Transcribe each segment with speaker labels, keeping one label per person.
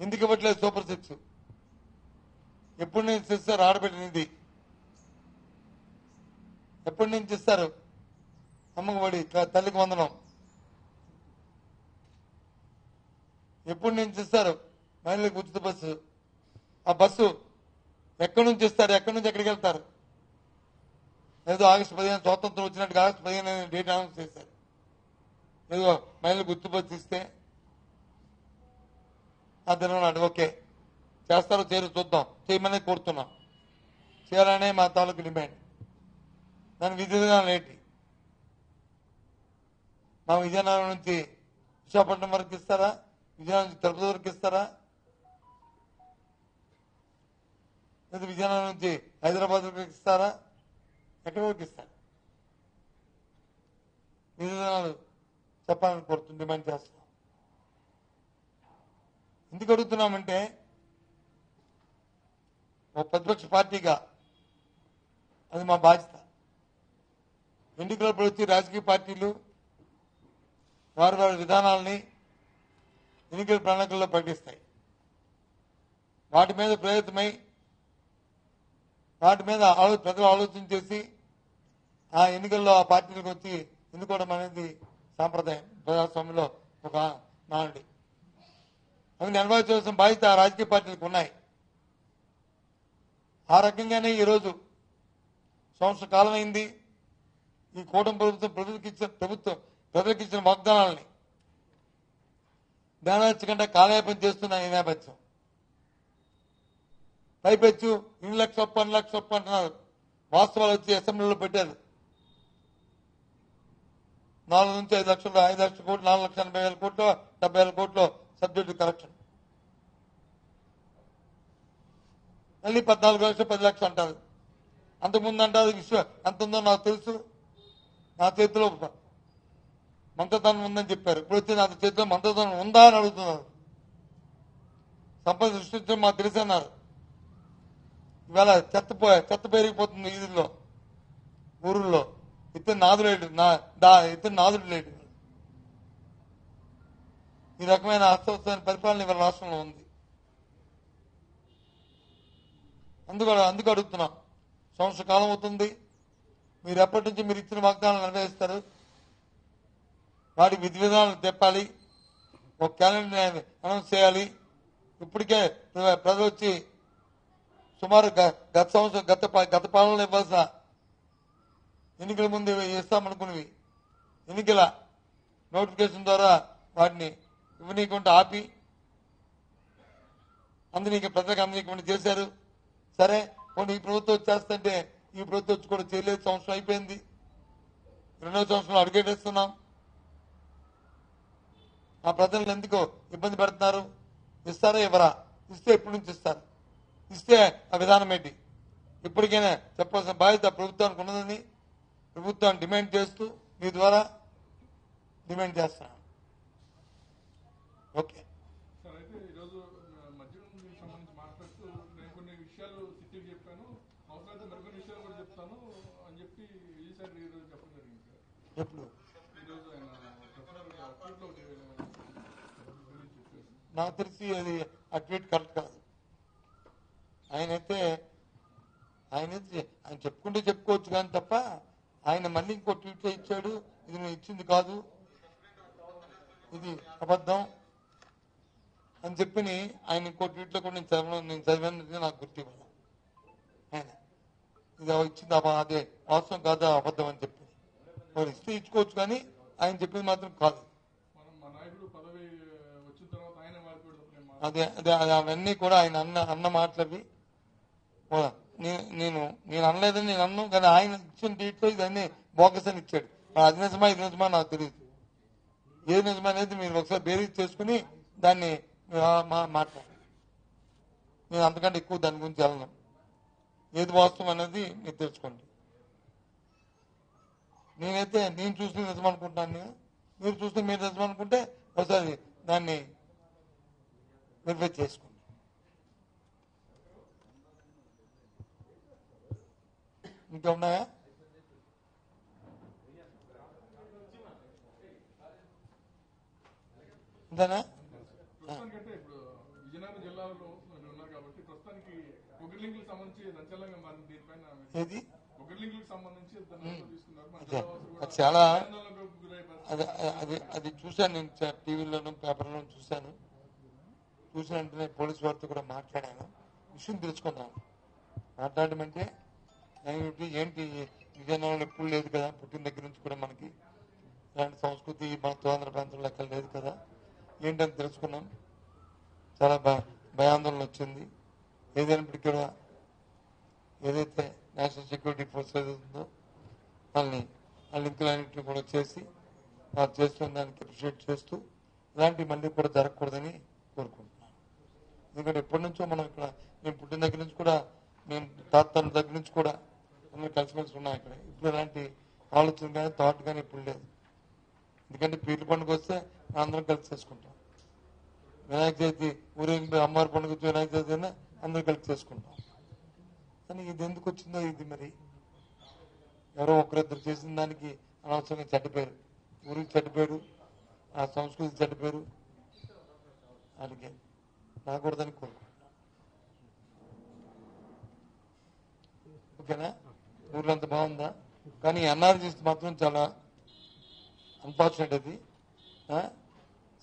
Speaker 1: ఎందుకు ఇవ్వట్లేదు super six? ఎప్పుడు నుంచి ఇస్తారు ఆడబిడ్డనిది ఎప్పటి నుంచి ఇస్తారు? అమ్మకబడి త- తల్లికి వందనం. ఎప్పటి నుంచి ఇస్తారు? మహిళలకు ఉచిత బస్సు. ఆ బస్సు ఎక్కడి నుంచి ఇస్తారు? ఎక్కడి నుంచి ఎక్కడికి వెళ్తారు? ఏదో ఆగస్టు పదిహేను స్వాతంత్రం వచ్చినట్టుగా ఆగస్టు పదిహేను డేట్ అనౌన్స్ చేశారు. ఏదో మహిళలకు ఉచిత బస్సు ఇస్తే ఆ నాడు. ఓకే. చేస్తారో చేయరు చూద్దాం. చేయమని కోరుతున్నాం. చేయాలనే మా తాలూకు డిమాండ్. దాని విధి విధానం ఏంటి? మా విజయనగరం నుంచి విశాఖపట్నం వరకు ఇస్తారా? విజయనగరం నుంచి తిరుపతి వరకు ఇస్తారా? లేదా విజయనగరం నుంచి హైదరాబాద్ వరకు ఇస్తారా? ఎక్కడి వరకు ఇస్తారు? విధి విధానాలు చెప్పాలని కోరుతుంది డిమాండ్ చేస్తాం ఎందుకు అడుగుతున్నామంటే ఒక ప్రతిపక్ష పార్టీగా అది మా బాధ్యత. ఎన్నికలప్పుడు వచ్చి రాజకీయ పార్టీలు వారి వారి విధానాలని ఎన్నికల ప్రణాళికల్లో ప్రకటిస్తాయి. వాటి మీద ప్రేరితమై వాటి మీద ఆలో ప్రజలు ఆలోచన చేసి ఆ ఎన్నికల్లో ఆ పార్టీలకు వచ్చి ఎన్నుకోవడం అనేది సాంప్రదాయం. ప్రజాస్వామ్యంలో ఒక నాండి. అవి నెరవేర్చవలసిన బాధ్యత ఆ రాజకీయ పార్టీలకు ఉన్నాయి. ఆ రకంగానే ఈరోజు సంవత్సర కాలం అయింది. ఈ కూటమి ప్రభుత్వం ప్రజలకు ఇచ్చిన ప్రభుత్వం ప్రజలకు ఇచ్చిన వాగ్దానాలని నెరవేర్చకుండా కాలయాపం చేస్తున్న ఈ నేపథ్యం. పైపెచ్చు ఇన్ని లక్ష ఒప్పు అన్ని లక్ష ఒప్పు అంటున్నారు. వాస్తవాలు వచ్చి అసెంబ్లీలో పెట్టారు. నాలుగు నుంచి ఐదు లక్షలు ఐదు లక్షల కోట్లు నాలుగు లక్షల ఎనభై వేల కోట్లు డెబ్బై వేల కోట్లు సబ్జెక్టు కరెక్షన్ మళ్ళీ పద్నాలుగు లక్షలు పది లక్షలు అంటారు. అంతకుముందు అంటారు విశ్వ ఎంత ఉందో నాకు తెలుసు. నా చేతిలో మంత్రధనం ఉందని చెప్పారు. ఇప్పుడు వచ్చి నా చేతిలో మంత్రధనం ఉందా అని అడుగుతున్నారు. సంపద సృష్టించడం మాకు తెలుసు అన్నారు. ఇవాళ చెత్త చెత్త పెరిగిపోతుంది వీధుల్లో ఊరుల్లో. ఇతను నాదుడు లేడు నా దా ఇతను నాదుడు లేడు. ఈ రకమైన అస్తవ్యస్తమైన పరిపాలన ఇవాళ రాష్ట్రంలో ఉంది. అందుకు అందుకు అడుగుతున్నాం. సంవత్సర కాలం అవుతుంది. మీరు ఎప్పటి నుంచి మీరు ఇచ్చిన వాగ్దానాలు నెరవేరుస్తారు? వాటి విధి విధానాలు తెప్పాలి. ఒక క్యాలెండర్ అనౌన్స్ చేయాలి. ఇప్పటికే ప్ర- ప్రజలు వచ్చి సుమారు గ- గత సంవత్సరం గత గత పాలనలో ఇవ్వాల్సిన ఎన్నికల ముందు ఇస్తామనుకున్నవి. ఎన్నికల నోటిఫికేషన్ ద్వారా వాటిని ఇవ్వనీయకుండా ఆపి అందరికీ ప్రజలకు అందరికీ చేశారు. సరే కొన్ని ఈ ప్రభుత్వం చేస్తుంటే ఈ ప్రభుత్వం వచ్చి కూడా చేయలేదు సంవత్సరం అయిపోయింది. రెండో సంవత్సరం అడుగేటేస్తున్నాం ఆ ప్రజలను ఎందుకు ఇబ్బంది పెడుతున్నారు? ఇస్తారా ఇవ్వరా? ఇస్తే ఎప్పటి నుంచి ఇస్తారు? ఇస్తే ఆ విధానం ఏంటి? ఇప్పటికైనా చెప్పాల్సిన బాధ్యత ప్రభుత్వానికి ఉన్నదని ప్రభుత్వాన్ని డిమాండ్ చేస్తూ మీ ద్వారా డిమాండ్ చేస్తున్నాను ఓకే.
Speaker 2: నేను
Speaker 1: ఎప్పుడు? నాకు తెలిసి అది ఆ ట్వీట్ కరెక్ట్ కాదు. ఆయనైతే ఆయన ఆయన చెప్పుకుంటే చెప్పుకోవచ్చు కానీ తప్ప ఆయన మళ్ళీ ఇంకో ట్వీట్ ఇచ్చాడు ఇది నువ్వు ఇచ్చింది కాదు. ఇది అబద్ధం. అని చెప్పి ఆయన ఇంకో ట్వీట్లో కూడా నేను చదవడం నేను చదివినది నాకు గుర్తు ఆయన. ఇది ఇచ్చింది అదే అవసరం కాదా అబద్ధం అని చెప్పి. వారు ఇస్తే ఇచ్చుకోవచ్చు కానీ ఆయన చెప్పింది మాత్రం కాదు. అదే అదే అవన్నీ కూడా ఆయన అన్న అన్న మాటలవి. ఓ, నేను నేను అనలేదని నేను అన్నాను కానీ ఆయన ఇచ్చిన డీట్లో ఇదన్నీ బోకస్ అని ఇచ్చాడు. అది నిజమా ఇది నిజమా నాకు తెలియదు ఏది నిజమా అనేది మీరు ఒకసారి బేరీజ్ చేసుకుని దాన్ని మా- మాట. నేను అంతకంటే ఎక్కువ దాని గురించి వెళ్ళను. ఏది వాస్తవం అనేది మీరు తెలుసుకోండి. నేనైతే నేను చూస్తే నిజం అనుకుంటున్నాను మీరు చూస్తే మీరు నిజం అనుకుంటే ఒకసారి దాన్ని వెరిఫై చేసుకోండి. ఇంకా ఉన్నాయా? ఇంతేనా?
Speaker 2: ప్రస్తుతానికైతే ఇప్పుడు విజయనగరం జిల్లాలో ఉన్నారు కాబట్టి ప్రస్తుతానికి సంబంధించి సంచలనంగా మరి దీనిపైన
Speaker 1: ఏది?
Speaker 2: సంబంధించి తీసుకున్నారు.
Speaker 1: చాలా అది అది అది చూశాను నేను టీవీలోను పేపర్లోను చూశాను. చూసిన వెంటనే పోలీసు వారితో కూడా మాట్లాడాను. విషయం తెలుసుకున్నాను మాట్లాడమంటే ఏంటి? విజయనగరంలో ఎప్పుడు లేదు కదా? పుట్టిన దగ్గర నుంచి కూడా మనకి ఇలాంటి సంస్కృతి మన స్వాతంత్ర ప్రాంతం లెక్క లేదు కదా? ఏంటని తెలుసుకున్నాం. చాలా భయ భయాందోళన వచ్చింది. ఏదైనప్పటికీ కూడా ఏదైతే నేషనల్ సెక్యూరిటీ ఫోర్స్ ఏదైతుందో వాళ్ళని ఆ లింకులన్నింటినీ కూడా చేసి వారు చేస్తున్న దానికి అప్రిషియేట్ చేస్తూ ఇలాంటివి మళ్ళీ కూడా జరగకూడదని కోరుకుంటున్నాను. ఎందుకంటే ఎప్పటి నుంచో మనం ఇక్కడ మేము పుట్టిన దగ్గర నుంచి కూడా మేము తాతల దగ్గర నుంచి కూడా అందరూ కలిసిమెలిసి ఉన్నాం ఇక్కడ. ఇప్పుడు ఇలాంటి ఆలోచన కానీ థాట్ కానీ ఇప్పుడు లేదు. ఎందుకంటే పీర్ల పండుగ వస్తే అందరం కలిసి చేసుకుంటాం. వినాయక చవితి ఊరేగింపు అమ్మవారి పండుగ వచ్చి వినాయక చవితి అయినా అందరం కలిసి చేసుకుంటాం. కానీ ఇది ఎందుకు వచ్చిందో ఇది మరి? ఎవరో ఒకరిద్దరు చేసిన దానికి అనవసరంగా చెడ్డపేరు. ఊరికి చెడ్డపేరు ఆ సంస్కృతి చెడ్డపేరు. అలాగే రాకూడదని కోరుకుంటున్నాను ఓకేనా? ఊర్లో అంత బాగుందా? కానీ ఎన్ఆర్జీస్ మాత్రం చాలా అన్ఫార్చునేట్ అది.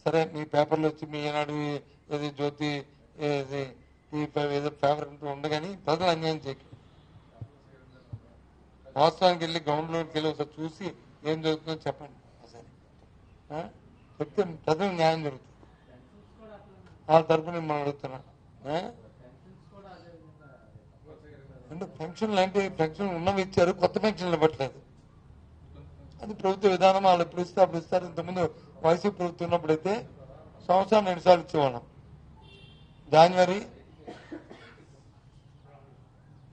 Speaker 1: సరే మీ పేపర్లో వచ్చి మీ ఏనాడు ఏది జ్యోతి ఏది ఏదో పేపర్ అంటూ ఉండగాని ప్రజలు అన్యాయం చేయకండి. వాస్తవానికి వెళ్ళి గ్రౌండ్లోకి వెళ్ళి ఒకసారి చూసి ఏం జరుగుతుందో చెప్పండి. ఒకసారి. చెప్తే ప్రజలు న్యాయం జరుగుతుంది. ఆ తరపున మనం అడుగుతున్నా అంటే పెన్షన్లు అంటే పెన్షన్ ఉన్నవి ఇచ్చారు కొత్త పెన్షన్లు ఇవ్వట్లేదు. అది ప్రభుత్వ విధానం వాళ్ళు ఎప్పుడు ఇస్తే అప్పుడు ఇస్తారు. ఇంతకుముందు వైసీపీ ప్రభుత్వం ఉన్నప్పుడైతే సంవత్సరం రెండు సార్లు ఇచ్చేవాళ్ళం. జనవరి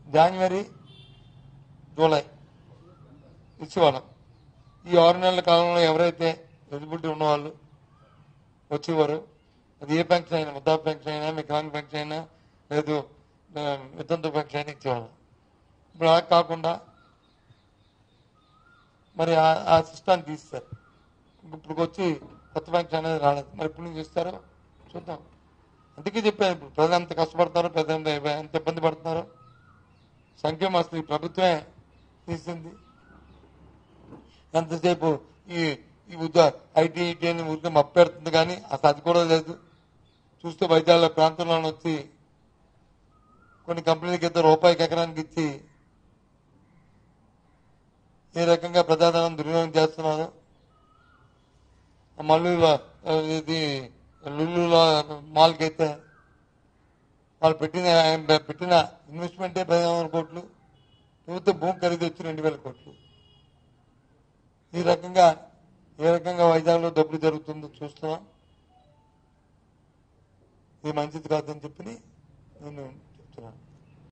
Speaker 1: జనవరి జూలై ఇచ్చేవాళ్ళం. ఈ ఆరు నెలల కాలంలో ఎవరైతే ఎలిజిబిలిటీ ఉన్నవాళ్ళు వచ్చేవారు అది ఏ పెన్షన్ అయినా ముద్దా పెన్షన్ అయినా వికలాంగ పెన్షన్ అయినా లేదు ఆ, వితంతు పెన్షన్ అయినా ఇచ్చేవాళ్ళం. ఇప్పుడు అలా కాకుండా మరి ఆ- సిస్టాన్ని తీస్తారు ఇప్పుడు వచ్చి కొత్త పెన్షన్ అనేది రాలేదు. మరి ఇప్పుడు నుంచి ఇస్తారో చూద్దాం. అందుకే చెప్పాను ఇప్పుడు ప్రజలు ఎంత కష్టపడతారో ప్రజలు ఎంత ఇబ్బంది పడుతున్నారో. సంక్షేమ అసలు ఈ ప్రభుత్వమే తీసింది. ఎంతసేపు ఈ ఈ ఉద్యోగ ఐటీ ఐటీ అని ఊరికే మప్పెడుతుంది కానీ అసలు అది కూడా లేదు. చూస్తే వైద్యాల ప్రాంతంలో వచ్చి కొన్ని కంపెనీలకి ఇద్దరు రూపాయికి ఎకరానికి ఇచ్చి ఏ రకంగా ప్రజాధనం దుర్వినియోగం చేస్తున్నారు మళ్ళీ ఇది లుల్లులో మాల్కి అయితే వాళ్ళు పెట్టిన పెట్టిన ఇన్వెస్ట్మెంటే పదిహేను వందల కోట్లు ప్రభుత్వ భూమి ఖరీదు వచ్చి రెండు వేల కోట్లు. ఈ రకంగా ఏ రకంగా వైజాగ్లో డబ్బులు జరుగుతుందో చూస్తున్నాం. ఇది మంచిది కాదని చెప్పి నేను చెప్తున్నాను.